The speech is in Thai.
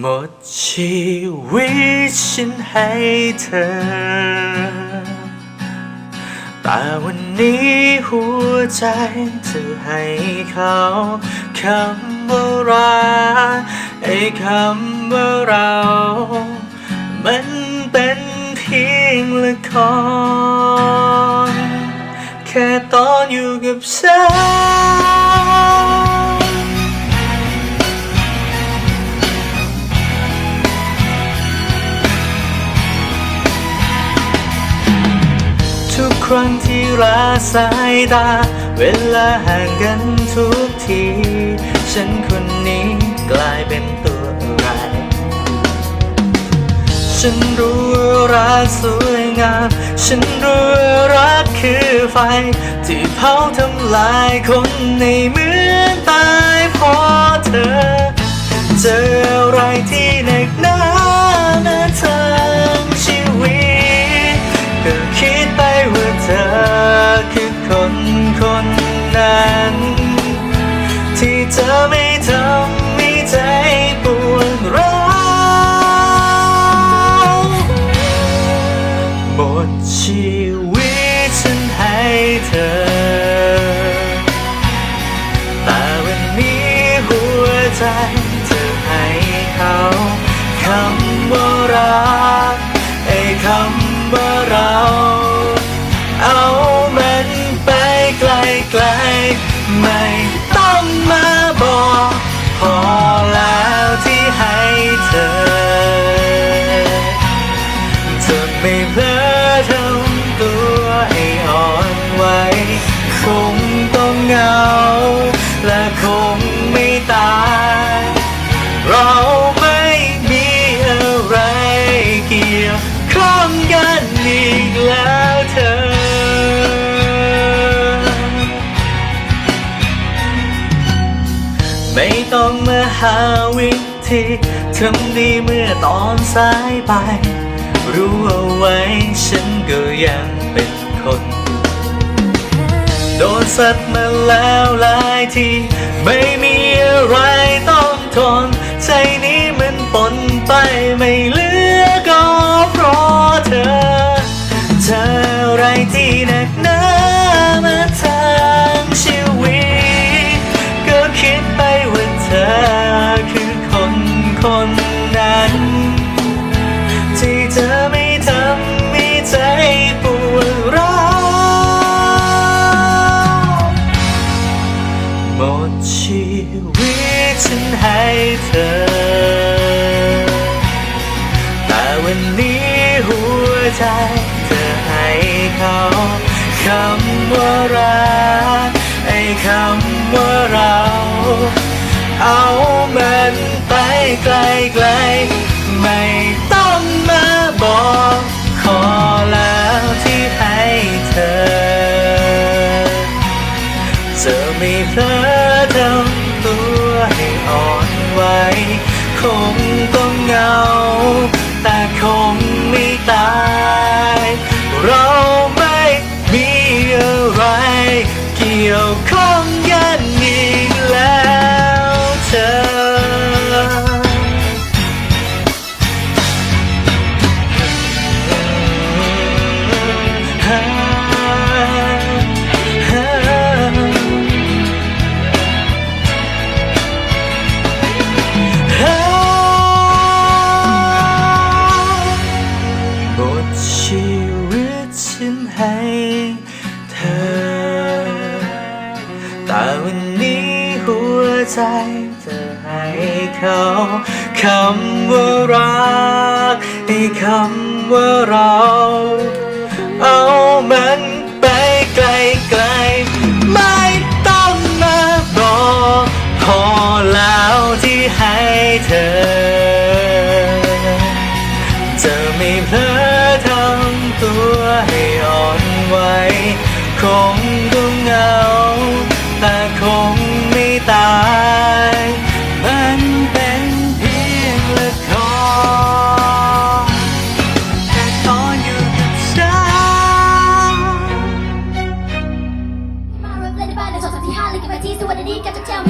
หมดชีวิตฉันให้เธอ แต่วันนี้หัวใจเธอให้เขาคำว่ารักไอ้คำว่าเรา มันเป็นเพียงละคร แค่ตอนอยู่กับฉัน ครั้งที่ละสายตา เวลาห่างกันทุกที ฉันคนนี้กลายเป็นตัวอะไร ฉันรู้รักสวยงาม ฉันรู้รักคือไฟ ที่เผาทำลายคนในเหมือนตายเพราะเธอ เจออะไรที่ ไม่ต้องมาหาวิธีทำดีเมื่อตอนสายไป รู้เอาไว้ฉันก็ยังเป็นคน โดนสัตว์มาแล้วหลายที ไม่มีอะไรต้องทน ใจนี้มันปนไปไม่เลื ใจเธอให้เขาคำว่ารักไอ้คำว่าเรา เอามันไปไกลไกลไม่ต้องมาบอกขอแล้วที่ให้เธอจะไม่เพลอทำตัวให้อ่อนไหวคงต้ ใจเธอให้เขาคำว่ารักให้คำว่าเรา เอามันไปไกลไกลๆไม่ต้องมาบอกพอแล้วที่ให้เธอ จะไม่เพลอทำตัวให้อ่อนไหวคง มาเริ่มเล่